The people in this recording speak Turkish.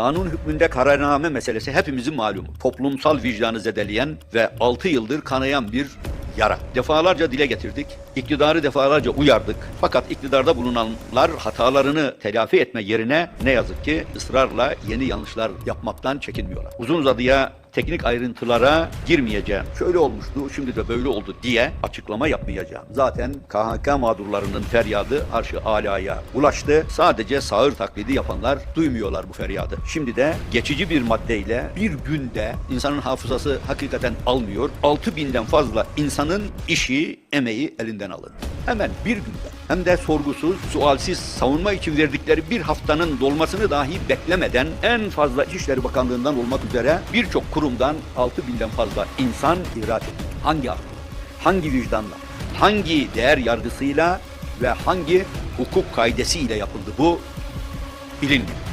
Kanun hükmünde kararname meselesi hepimizin malumu. Toplumsal vicdanı zedeleyen ve 6 yıldır kanayan bir yara. Defalarca dile getirdik. İktidarı defalarca uyardık. Fakat iktidarda bulunanlar hatalarını telafi etme yerine ne yazık ki ısrarla yeni yanlışlar yapmaktan çekinmiyorlar. Uzun uzadıya teknik ayrıntılara girmeyeceğim. Şöyle olmuştu, şimdi de böyle oldu diye açıklama yapmayacağım. Zaten KHK mağdurlarının feryadı arş-ı alaya ulaştı. Sadece sağır taklidi yapanlar duymuyorlar bu feryadı. Şimdi de geçici bir maddeyle bir günde insanın hafızası hakikaten almıyor. 6 binden fazla insanın işi, emeği elinden alındı. Hemen bir günde hem de sorgusuz, sualsiz savunma için verdikleri bir haftanın dolmasını dahi beklemeden en fazla İçişleri Bakanlığı'ndan olmak üzere birçok kurumdan 6 binden fazla insan ihraç edildi. Hangi aklı, hangi vicdanla, hangi değer yargısıyla ve hangi hukuk kaidesiyle yapıldı bu bilinmiyor.